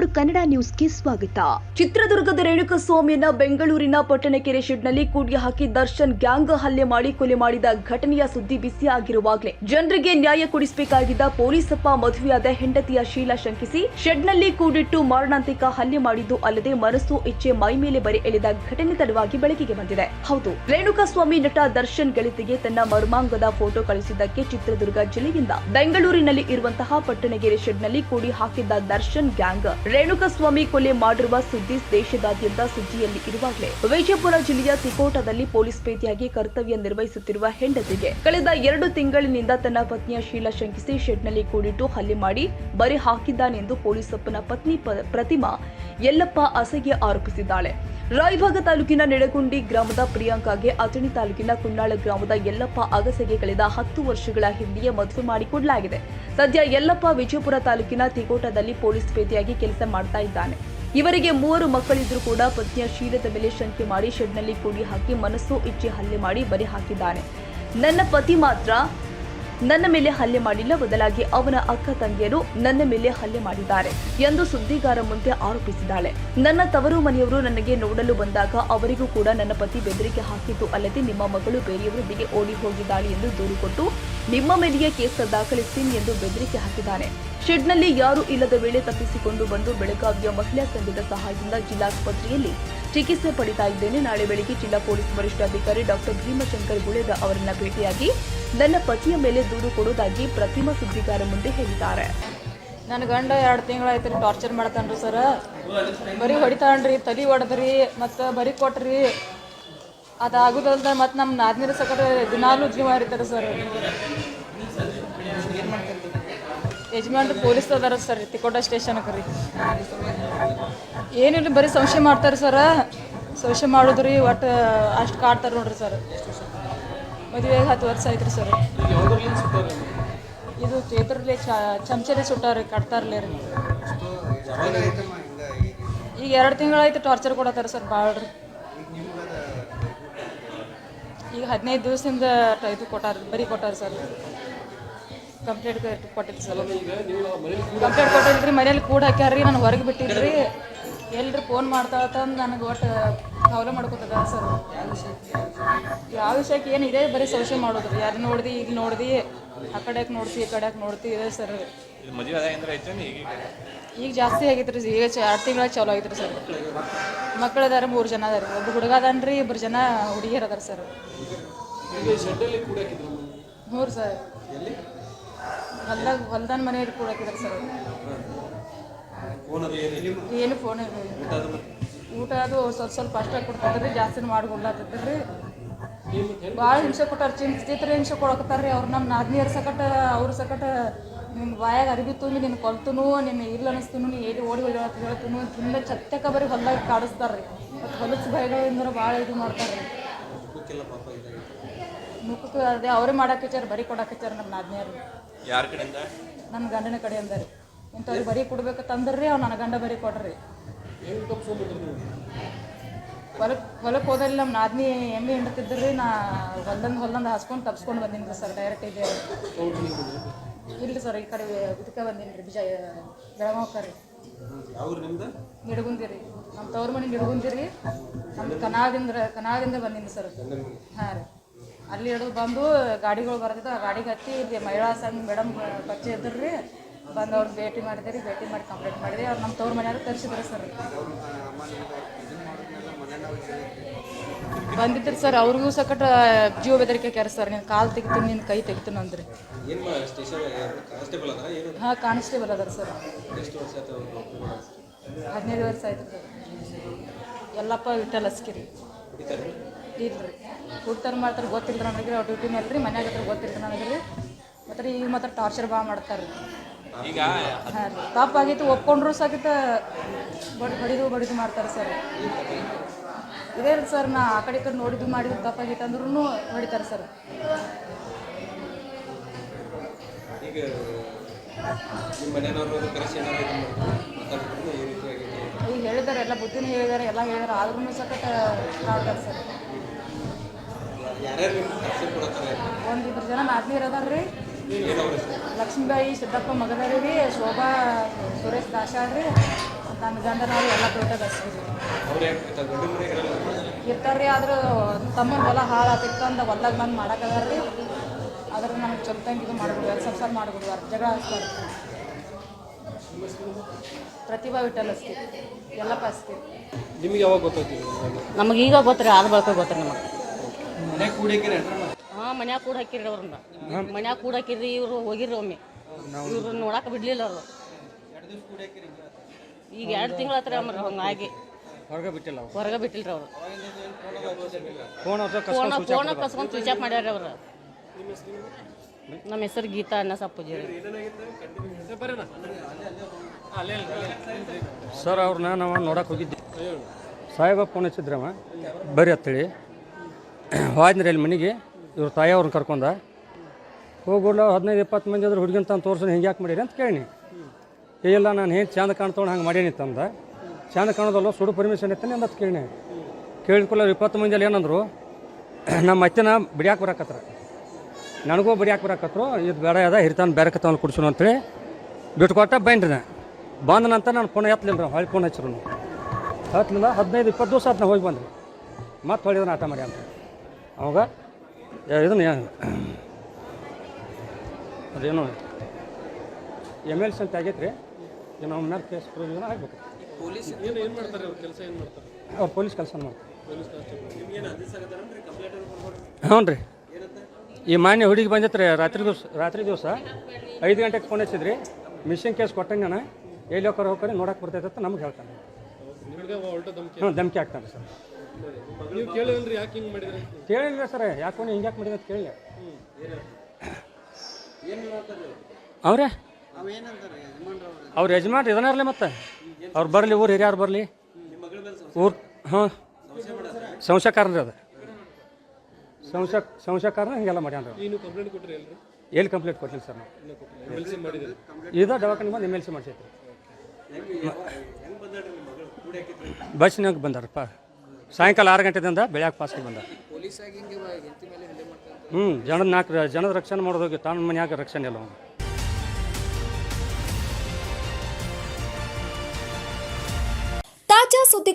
Four Kannada ನ್ಯೂಸ್ಗೆ ಸ್ವಾಗತ. ಚಿತ್ರದುರ್ಗದ ರೇಣುಕಸ್ವಾಮಿಯನ್ನ ಬೆಂಗಳೂರಿನ ಪಟ್ಟಣಕೆರೆ ಶೆಡ್ನಲ್ಲಿ ಕೂಡಿ ಹಾಕಿ ದರ್ಶನ್ ಗ್ಯಾಂಗ್ ಹಲ್ಲೆ ಮಾಡಿ ಕೊಲೆ ಮಾಡಿದ ಘಟನೆಯ ಸುದ್ದಿ ಬಿಸಿ ಆಗಿರುವಾಗಲೇ. ಜನರಿಗೆ ನ್ಯಾಯ ಕೊಡಿಸಬೇಕಾಗಿದ್ದ ಪೊಲೀಸಪ್ಪ ಮದುವೆಯಾದ ಹೆಂಡತಿಯ ಶೀಲ ಶಂಕಿಸಿ ಶೆಡ್ನಲ್ಲಿ ಕೂಡಿಟ್ಟು ಮಾರಣಾಂತಿಕ ಹಲ್ಲೆ ಮಾಡಿದ್ದು ಅಲ್ಲದೆ ಮನಸ್ಸು, ಇಚ್ಛೆ, ಮೈ ಮೇಲೆ ಬರೆ ಎಳೆದ ಘಟನೆ ತಡವಾಗಿ ಬೆಳಕಿಗೆ ಬಂದಿದೆ. ಹೌದು, ರೇಣುಕಸ್ವಾಮಿ ನಟ ದರ್ಶನ್ ಗಳಿತಿಗೆ ತನ್ನ ಮರ್ಮಾಂಗದ ಫೋಟೋ ಕಳಿಸಿದ್ದಕ್ಕೆ ಚಿತ್ರದುರ್ಗ ಜಿಲ್ಲೆಯಿಂದ ಬೆಂಗಳೂರಿನಲ್ಲಿ ಇರುವಂತಹ ಪಟ್ಟಣಗೆರೆ ಶೆಡ್ನಲ್ಲಿ ಕೂಡಿ ಹಾಕಿದ್ದ ದರ್ಶನ್ ಗ್ಯಾಂಗ್ ರೇಣುಕ ಸ್ವಾಮಿ ಕೊಲೆ ಮಾಡಿರುವ ಸುದ್ದಿ ದೇಶದಾದ್ಯಂತ ಸುದ್ದಿಯಲ್ಲಿ ಇರುವಾಗಲೇ ವಿಜಯಪುರ ಜಿಲ್ಲೆಯ ತಿಕೋಟದಲ್ಲಿ ಪೊಲೀಸ್ ಪೇದೆಯಾಗಿ ಕರ್ತವ್ಯ ನಿರ್ವಹಿಸುತ್ತಿರುವ ಹೆಂಡತಿಗೆ ಕಳೆದ ಎರಡು ತಿಂಗಳಿನಿಂದ ತನ್ನ ಪತ್ನಿಯ ಶೀಲ ಶಂಕಿಸಿ ಶೆಡ್ನಲ್ಲಿ ಕೂಡಿಟ್ಟು ಹಲ್ಲೆ ಮಾಡಿ ಬರೆ ಹಾಕಿದ್ದಾನೆಂದು ಪೊಲೀಸಪ್ಪನ ಪತ್ನಿ ಪ್ರತಿಮಾ ಯಲ್ಲಪ್ಪ ಅಸಹ್ಯ ಆರೋಪಿಸಿದ್ದಾಳೆ. ರಾಯಭಾಗ ತಾಲೂಕಿನ ನೆಡಗುಂಡಿ ಗ್ರಾಮದ ಪ್ರಿಯಾಂಕಾಗೆ ಅಥಣಿ ತಾಲೂಕಿನ ಕುನ್ನಾಳ ಗ್ರಾಮದ ಯಲ್ಲಪ್ಪ ಅಗಸೆಗೆ ಕಳೆದ ಹತ್ತು ವರ್ಷಗಳ ಹಿಂದೆಯೇ ಮದುವೆ ಮಾಡಿಕೊಡಲಾಗಿದೆ. ಸದ್ಯ ಯಲ್ಲಪ್ಪ ವಿಜಯಪುರ ತಾಲೂಕಿನ ತಿಕೋಟದಲ್ಲಿ ಪೊಲೀಸ್ ಪೇದೆಯಾಗಿ ಕೆಲಸ ಮಾಡ್ತಾ ಇದ್ದಾನೆ. ಇವರಿಗೆ ಮೂವರು ಮಕ್ಕಳಿದ್ರೂ ಕೂಡ ಪತ್ನಿಯ ಶೀಲದ ಮೇಲೆ ಶಂಕೆ ಮಾಡಿ ಶೆಡ್ನಲ್ಲಿ ಕೂಡಿ ಹಾಕಿ ಮನಸ್ಸು ಇಚ್ಛೆ ಹಲ್ಲೆ ಮಾಡಿ ಬರೆ ಹಾಕಿದ್ದಾನೆ. ನನ್ನ ಪತಿ ಮಾತ್ರ ನನ್ನ ಮೇಲೆ ಹಲ್ಲೆ ಮಾಡಿಲ್ಲ ಬದಲಾಗಿ ಅವನ ಅಕ್ಕ ತಂಗಿಯರು ನನ್ನ ಮೇಲೆ ಹಲ್ಲೆ ಮಾಡಿದ್ದಾರೆ ಎಂದು ಸುದ್ದಿಗಾರ ಮುಂದೆ ಆರೋಪಿಸಿದ್ದಾಳೆ. ನನ್ನ ತವರು ಮನೆಯವರು ನನಗೆ ನೋಡಲು ಬಂದಾಗ ಅವರಿಗೂ ಕೂಡ ನನ್ನ ಪತಿ ಬೆದರಿಕೆ ಹಾಕಿತು ಅಲ್ಲದೆ ನಿಮ್ಮ ಮಗಳು ಬೇರೆಯವರೊಂದಿಗೆ ಓಡಿ ಹೋಗಿದ್ದಾಳೆ ಎಂದು ದೂರು ಕೊಟ್ಟು ನಿಮ್ಮ ಮೇಲೆಯೇ ಕೇಸ್ ದಾಖಲಿಸ್ತೀನಿ ಎಂದು ಬೆದರಿಕೆ ಹಾಕಿದ್ದಾನೆ. ಶೆಡ್ನಲ್ಲಿ ಯಾರೂ ಇಲ್ಲದ ವೇಳೆ ತಪ್ಪಿಸಿಕೊಂಡು ಬಂದು ಬೆಳಗಾವಿಯ ಮಹಿಳಾ ಸಂಘದ ಸಹಾಯದಿಂದ ಜಿಲ್ಲಾಸ್ಪತ್ರೆಯಲ್ಲಿ ಚಿಕಿತ್ಸೆ ಪಡಿತಾ ಇದ್ದೇನೆ. ನಾಳೆ ಬೆಳಿಗ್ಗೆ ಜಿಲ್ಲಾ ಪೊಲೀಸ್ ವರಿಷ್ಠಾಧಿಕಾರಿ ಡಾಕ್ಟರ್ ಭೀಮಶಂಕರ್ ಗುಳೇದ ಅವರನ್ನ ಭೇಟಿಯಾಗಿ ನನ್ನ ಪತಿಯ ಮೇಲೆ ದೂರು ಕೊಡುವುದಾಗಿ ಪ್ರತಿಮಾ ಸುದ್ದಿಗಾರ ಮುಂದೆ ಹೇಳಿದ್ದಾರೆ. ನನ್ನ ಗಂಡ ಎರಡು ತಿಂಗಳಾಯ್ತು ರೀ ಟಾರ್ಚರ್ ಮಾಡ್ತಾನ್ರಿ ಸರ ಬರೀ ಹೊಡಿತಾನ್ರಿ ತಲೆ ಹೊಡೆದ್ರಿ ಮತ್ತು ಬರಿ ಕೊಟ್ರಿ. ಅದಾಗುದಲ್ದ ಮತ್ತು ನಮ್ಮ ನಾದಿನ ಸಕಟ ದಿನಾಲೂ ಜೀವ ಇರ್ತಾರೆ ಸರ್ ಯಜಮಾನ್ರು ಪೊಲೀಸ್ ಅದಾರ ಸರ್ ತಿಕೋಟ ಸ್ಟೇಷನ್ಗೆ ರೀ ಏನಿಲ್ಲ ಬರೀ ಸಂಶಯ ಮಾಡ್ತಾರೆ ಸರ? ಸಂಶಯ ಮಾಡೋದ್ರಿ, ಒಟ್ಟು ಅಷ್ಟು ಕಾಡ್ತಾರೆ ನೋಡ್ರಿ ಸರ್. ಮದುವೆಗೆ ಹತ್ತು ವರ್ಷ ಆಯ್ತು ರೀ ಸರ್. ಇದು ಚೇತ್ರಲಿ ಚಮಚರಿ ಸುಟ್ಟಾರಿ ಕಟ್ತಾರಲ್ಲ ರೀ. ಈಗ ಎರಡು ತಿಂಗಳಾಯ್ತು ಟಾರ್ಚರ್ ಕೊಡತ್ತಾರ ಸರ್ ಭಾಳ ರೀ ಈಗ ಹದಿನೈದು ದಿವಸದಿಂದ ಇದು ಕೊಟ್ಟಾರ ಬರೀ ಕೊಟ್ಟಾರ ಸರ್. ಕಂಪ್ಲೇಂಟ್ ಕೊಟ್ಟಿದ್ದೆ ಸರ್. ಕಂಪ್ಲೇಂಟ್ ಕೊಟ್ಟಿದ್ರಿ ಮನೇಲಿ ಕೂಡ ಹಾಕ್ಯಾರ್ರಿ ನಾನು ಹೊರಗೆ ಬಿಟ್ಟಿದ್ರಿ. ಎಲ್ರಿ ಫೋನ್ ಮಾಡ್ತಾ ತಂದು ನನಗೆ ಒಟ್ಟು ಕಾವಲೆ ಮಾಡ್ಕೊತದ ಸರ್. ಯಾವ ವಿಷಯಕ್ಕೆ ಏನು ಇದೆ ಬರೀ ಸಂಶಯ ಮಾಡೋದು. ಯಾರು ನೋಡ್ದಿ ಈಗ ನೋಡ್ದಿ ಆ ಕಡೆಗೆ ನೋಡ್ತಿ ಈ ಕಡೆಗೆ ನೋಡ್ತಿ ಇದೆ ಸರ್. ಈಗ ಜಾಸ್ತಿ ಆಗೈತ್ರಿ ರೀ ಈಗ ಎರಡು ತಿಂಗಳ ಚಲೋ ಆಗೈತ್ರಿ ಸರ್. ಮಕ್ಕಳು ಅದಾರ ಮೂರು ಜನ ಅದಾರ. ಒಬ್ಬ ಹುಡುಗ ಅದಾನ್ರಿ ಇಬ್ಬರು ಜನ ಹುಡುಗಿಯರು ಅದಾರ ಸರ್. ಹ್ಞೂ ರೀ ಸರ್. ಹೊಲ್ದಾಗ ಹೊಲ್ದಾನ ಮನೆಯಲ್ಲಿ ಕೂಡ ಹಾಕಿದಾರೆ ಸರ್ ಏನು ಫೋನ್ ಊಟ ಅದು ಸ್ವಲ್ಪ ಸ್ವಲ್ಪ ಅಷ್ಟೇ ಕೊಡ್ತಿದ್ರಿ ಜಾಸ್ತಿ ಮಾಡ್ಕೊಡ್ಲಾತಿದ್ರಿ. ಭಾಳ ಹಿಂಸೆ ಕೊಟ್ಟಾರ ಚಿಂತಿತ್ರ ಹಿಂಸೆ ಕೊಡಕತ್ತಾರ ಅವ್ರು ನಮ್ಮ ನಾದ್ನಿಯರ್ ಸಕಟ, ಅವ್ರ ಸಕಟ ನಿನ್ನ ಬಾಯಾಗ ಅರಿವಿ ತುಂಬಿ ನಿನ್ನ ಕೊಲ್ತನು ನಿನ್ನ ಇಲ್ಲ ಅನಿಸ್ತನು, ನೀ ಎಲ್ಲಿ ಓಡಿ ಹೋಗಿ ಹೇಳ್ತನು ತುಂಬ ಚತ್ತಕ ಬರೀ ಹೊಲ್ದಾಗ ಕಾಡಿಸ್ತಾರ್ರಿ. ಮತ್ತು ಹೊಲಸು ಭಯಗಳಿಂದ ಭಾಳ ಇದು ಮಾಡ್ತಾರೆ ಮುಖಕ್ಕೆ ಅದೇ ಅವರೇ ಮಾಡಾಕಚ್ಚಾರ ಬರೀ ಕೊಡಾಕಚ್ಚಾರ ನಮ್ಮ ನಾದ್ನಿಯರು ಯಾರ ಕಡೆಯಿಂದ? ನನ್ನ ಗಂಡನ ಕಡೆ ಅಂದಾರಿ. ಇಂಥವ್ರಿಗೆ ಬರೀ ಕೊಡ್ಬೇಕಂತಂದ್ರಿ ಅವ್ರು ನನ್ನ ಗಂಡ ಬರೀ ಕೊಡ್ರಿ. ಹೊಲಕ್ಕೆ ಹೊಲಕ್ಕೆ ಹೋದಲ್ಲಿ ನಮ್ಮ ನಾದ್ನಿ ಎಮ್ಮೆ ಹಿಂಡ್ತಿದ್ರಿ ನಾ ಹೊಲ್ದಂದು ಹೊಲ್ದಂದು ಹಾಸ್ಕೊಂಡು ತಪ್ಸ್ಕೊಂಡು ಬಂದೀನಿ ರೀ ಸರ್ ಡೈರೆಕ್ಟ್ ಇದೆ. ಇಲ್ಲ ಸರ್ ಈ ಕಡೆ ಇದಕ್ಕೆ ಬಂದೀನಿ ರೀ ಬಿಜಯ ಬೆಳಗಾವ್ಕ ರೀ ನಿಡಗುಂದಿ ರೀ ನಮ್ಮ ತವ್ರ ಮನೆ ನಿಡಗುಂದಿ ರೀ ನಮ್ಮ ಕನಾದಿಂದ ಕನಾದಿಂದ ಬಂದೀನಿ ಸರ್. ಹಾಂ ರೀ. ಅಲ್ಲಿ ಹಿಡಿದು ಬಂದು ಗಾಡಿಗಳು ಬರ್ತಿದ್ದು ಆ ಗಾಡಿಗೆ ಹತ್ತಿ ಇಲ್ಲಿ ಮಹಿಳಾ ಸಂಘ ಮೇಡಮ್ ಪರಿಚಯ ಇದ್ದರು ರೀ. ಬಂದು ಅವ್ರು ಭೇಟಿ ಮಾಡಿದೆ ರೀ. ಭೇಟಿ ಮಾಡಿ ಕಂಪ್ಲೇಂಟ್ ಮಾಡಿದೆ ಅವ್ರು ನಮ್ಮ ತವ್ರ ಮನೆಯವ್ರು ತರಿಸಿದ್ರು ಸರ್. ಬಂದಿದ್ರು ಸರ್. ಅವ್ರಿಗೂ ಸಕಟ ಜೀವ ಬೆದರಿಕೆ ಕೆರೆ ಸರ್ ನೀನು ಕಾಲು ತೆಗಿತೀನಿ ನಿನ್ನ ಕೈ ತೆಗಿತೀನಿ ಅಂದ್ರಿ. ಹಾಂ ಕಾನ್ಸ್ಟೇಬಲ್ ಅದಾರ ಸರ್. ಹದಿನೈದು ವರ್ಷ ಆಯ್ತು ಸರ್. ಎಲ್ಲಪ್ಪ ವಿಠಲ್ ಅಸ್ಕಿರಿ ಇಲ್ರಿ. ಹುಡ್ತಾರ ಮಾಡ್ತಾರೆ ಗೊತ್ತಿಲ್ಲ ನನಗೆ ಅವ್ರ ಡ್ಯೂಟಿ ಮೇಲೆ ರೀ ಮನ್ಯಾಗ ಹತ್ರ ಗೊತ್ತಿಲ್ಲ ನನಗೆ ರೀ. ಮತ್ತು ಈಗ ಮಾತ್ರ ಟಾರ್ಚರ್ ಭಾಳ ಮಾಡ್ತಾರೆ ಈಗ? ಹಾಂ ರೀ. ತಪ್ಪಾಗಿತ್ತು ಒಪ್ಕೊಂಡ್ರು ಸಹಿತ ಬಡ್ ಬಡಿದು ಬಡಿದು ಮಾಡ್ತಾರೆ ಸರ್. ಇದೇ ರೀ ಸರ್ ನಾ ಆ ಕಡೆ ಕಡೆ ನೋಡಿದ್ದು ಮಾಡಿದ್ದು ತಪ್ಪಾಗಿತ್ತು ಅಂದ್ರೂ ಹೊಡಿತಾರೆ ಸರ್. ಈಗ ನಿಮ್ಮ ಮನೆಯವರು ಕರೆಸಿ ಏನಾದ್ರು ಈ ರೀತಿ ಆಗೈತೆ ಈಗ ಹೇಳಿದ್ದಾರೆ ಎಲ್ಲ ಬುದ್ಧಿನ ಹೇಳಿದಾರೆ ಎಲ್ಲ ಹೇಳಿದಾರೆ ಆದ್ರೂ ಸಖತ್ ಮಾಡ್ತಾರೆ ಸರ್. ಒಂದಿಬ್ಬರು ಜನ ನಾದ್ನೀರು ಅದಾರ ರೀ ಏನವ್ರ ಹೆಸರು ಲಕ್ಷ್ಮೀಬಾಯಿ ಸಿದ್ದಪ್ಪ ಮಗದಾರಿ ರೀ ಶೋಭಾ ಸುರೇಶ್ ದಾಶಾಳ್ರಿ ನನ್ನ ಗಂಡ ನಾವು ಎಲ್ಲ ಇರಲ್ಲ. ಇರ್ತಾರ್ರಿ ಆದ್ರೆ ತಮ್ಮ ಹೊಲ ಹಾಳಾತಿತ್ತು ಅಂದ ಹೊಲ್ದಾಗ ಬಂದು ಮಾಡಕ್ಕದಾರ್ರಿ ಆದ್ರೆ ನಮ್ಗೆ ಚೊಲ್ತಂಗೆ ಇದು ಮಾಡ್ಬಿಡ್ವಾರ ಸಂಸಾರ ಮಾಡ್ಬಿಡ್ವಾರ ಜಗಳ ಹಚ್ತಾರೆ ಪ್ರತಿಭಾ ವಿಠಲ್ ಅಸ್ತಿ ಎಲ್ಲ ಹಚ್ತಿ ನಿಮಗೆ ಯಾವಾಗ ಗೊತ್ತಾಯ್ತು ನಮಗೆ ಈಗ ಗೊತ್ತ್ರಿ ಆದ ಬಳಕ ಗೊತ್ತ್ರಿ ನಮಗೆ. ಕೂಡಿಕ್ಕಿರ ಹಾಂ ಮನ್ಯಾಗ ಕೂಡ ಹಾಕಿರಿ ಅವ್ರನ್ನ ಮನ್ಯಾಗ ಕೂಡ ಹಾಕಿರಿ ಇವರು ಹೋಗಿರ್ರಿ ಒಮ್ಮೆ. ಇವ್ರು ನೋಡಕ್ಕೆ ಬಿಡ್ಲಿಲ್ಲ ಅವರು. ಈಗ? ಎರಡು ತಿಂಗಳ ಹತ್ರ ಅಮ್ಮ ಹಂಗಾಗಿ ಹೊರಗೆ ಬಿಟ್ಟಿಲ್ಲ ಹೊರಗೆ ಬಿಟ್ಟಿಲ್ರಿ ಫೋನ್ ಅವ್ರ ಫೋನ್ ಫೋನ್ ಕಸ್ಕೊಂಡು ಸ್ವಿಚ್ ಆಫ್ ಮಾಡ್ಯಾರ ಅವ್ರು. ನಮ್ಮ ಹೆಸರು ಗೀತಾ ಅನ್ನ ಸಪ್ಪುಜಿ ಸರ್, ಅವ್ರನ್ನ ನಾವು ನೋಡಕ್ಕೆ ಹೋಗಿದ್ದೆ ಸಾಹೇಬ ಫೋನ್ ಹಚ್ಚಿದ್ರಮ್ಮ ಬರ್ರಿ ಅಂತೇಳಿ. ಹೋದ್ರಿ ಅಲ್ಲಿ ಮನೆಗೆ, ಇವ್ರ ತಾಯಿ ಅವ್ರನ್ನ ಕರ್ಕೊಂಡ. ಹೋಗೋಲ್ಲ ಹದಿನೈದು, ಇಪ್ಪತ್ತು ಮಂದಿ ಆದ್ರೆ ಹುಡುಗಿನ ತಂದು ತೋರ್ಸೋಣ ಹಿಂಗೆ ಯಾಕೆ ಮಾಡಿರಿ ಅಂತ ಕೇಳಿ ಇಲ್ಲ, ನಾನು ಏನು ಚಂದ ಕಾಣ್ತೋಣ ಹಂಗೆ ಮಾಡೇನಿ ತಂದ. ಚಂದ ಕಾಣೋದಲ್ಲ, ಸುಡು ಪರ್ಮಿಷನ್ ಇತ್ತಾನೆ ಅಂತ ಕೇಳಿ ಕೇಳಿಕೊಳ್ಳೋರು ಇಪ್ಪತ್ತು ಮಂದಿಯಲ್ಲಿ ಏನಂದ್ರು, ನಮ್ಮ ಅತ್ತೆನ ಬಿಡಿಯಾಕೆ ಬರಾಕತ್ರ ನನಗೂ ಬಡಿಯಾಕೆ ಬರಾಕತ್ರು? ಇದು ಬೇಡ ಅದ ಹಿರಿತಾನ ಬೇರೆ ಕತ್ತವನ್ನ ಕುಡ್ಸೋಣ ಅಂತೇಳಿ ಬಿಟ್ಕೊಟ್ಟ ಬೈನ್ರಿ ನಾ ಬಂದ ನಂತರ ನಾನು ಫೋನ್ ಎತ್ತಲಿಲ್ಲ ರೀ ಹೊಳ್ಳಿ ಫೋನ್ ಹಚ್ಚಿರು ಹತ್ತಲಿಲ್ಲ ಹದಿನೈದು ಇಪ್ಪತ್ತು ದಿವಸ ಆತು ನಾ ಹೋಗಿ ಬಂದ್ರಿ ಮತ್ತೆ ಹೊಳಿದ್ರೆ ಆಟ ಮಾಡಿ ಅಂತ ಅವಾಗ ಇದನ್ನ ಅದೇನು ಎಂ ಎಲ್ ಸಿ ಅಂತ ಆಗೈತೆ ರೀ ಏನು ಅವ್ನ ಮೇಲೆ ಕೇಸ್ ಪ್ರೊವಿಷನ್ ಆಗ್ಬೇಕು. ಅವ್ರು ಪೊಲೀಸ್ ಕೆಲಸ ಮಾಡ್ತಾರೆ. ಹ್ಞೂ ರೀ ಈ ಮಾನ್ಯ ಹುಡುಗಿ ಬಂದಿತ್ತು ರೀ ರಾತ್ರಿ ದಿವಸ ರಾತ್ರಿ ದಿವಸ ಐದು ಗಂಟೆಗೆ ಫೋನ್ ಹಚ್ಚಿದ್ರಿ. ಮಿಷನ್ ಕೇಸ್ ಕೊಟ್ಟಂಗೆ ನಾನು ಎಲ್ಲಿ ಹೋಗ್ತಾರೆ ಹೋಗ್ರಿ ನೋಡಕ್ಕೆ ಬರ್ತೈತೆ ಅಂತ ನಮ್ಗೆ ಹೇಳ್ತಾನೆ. ಹ್ಞೂ ಧಮಕಿ ಹಾಕ್ತಾನೆ ಸರ್. ನೀವು ಕೇಳಿದ್ರಿ ಯಾಕೆ ಹಿಂಗೆ ಮಾಡಿದ್ರಿ ಕೇಳಿಲ್ಲ ಸರ್ ಯಾಕೆ ಹಿಂಗೆ ಯಾಕೆ ಮಾಡಿದೆ ಅಂತ ಕೇಳಿಲ್ಲ. ಅವ್ರೆ? ಅವ್ರ ಯಜಮಾನ್ ಇದನ್ನಾರಲ್ಲ ಮತ್ತೆ? ಅವ್ರು ಬರಲಿ ಊರು ಹಿರಿಯರು ಬರಲಿ. ಊರು ಹಾಂ ಸಂಶಯಕಾರನ ರೀ ಅದು. ಸಂಶಯ ಕಾರಣ ಹಿಂಗೆಲ್ಲ ಮಾಡ್ಯಾನ್ರಿ ನೀನು ಕಂಪ್ಲೇಂಟ್ ಕೊಟ್ರಿ ಅಲ್ರಿ ಎಲ್ಲಿ ಕಂಪ್ಲೇಂಟ್ ಕೊಟ್ಟಿಲ್ಲ ಸರ್ ನಾವು. ಎಂ ಎಲ್ ಸಿ ಮಾಡಿದ್ರಿ ಇದ ದವಾಖಾನೆ ಬಂದು ಎಂ ಎಲ್ ಸಿ ಮಾಡ್ಸೈತಿ ಬಸ್ನಾಗ ಬಂದಾರಪ್ಪ. ಸಾಯಂಕಾಲ ಆರು ಗಂಟೆದಿಂದ ಬೆಳಗ್ಗೆ ಪಾಸ್ಗೆ ಬಂದ ಹ್ಞೂ ಜನದ ನಾಲ್ಕು ಜನದ ರಕ್ಷಣೆ ಮಾಡೋದೋಗಿ ತಾನು ಮನ್ಯಾಗ ರಕ್ಷಣೆ ಇಲ್ಲ ಅವ್ನು.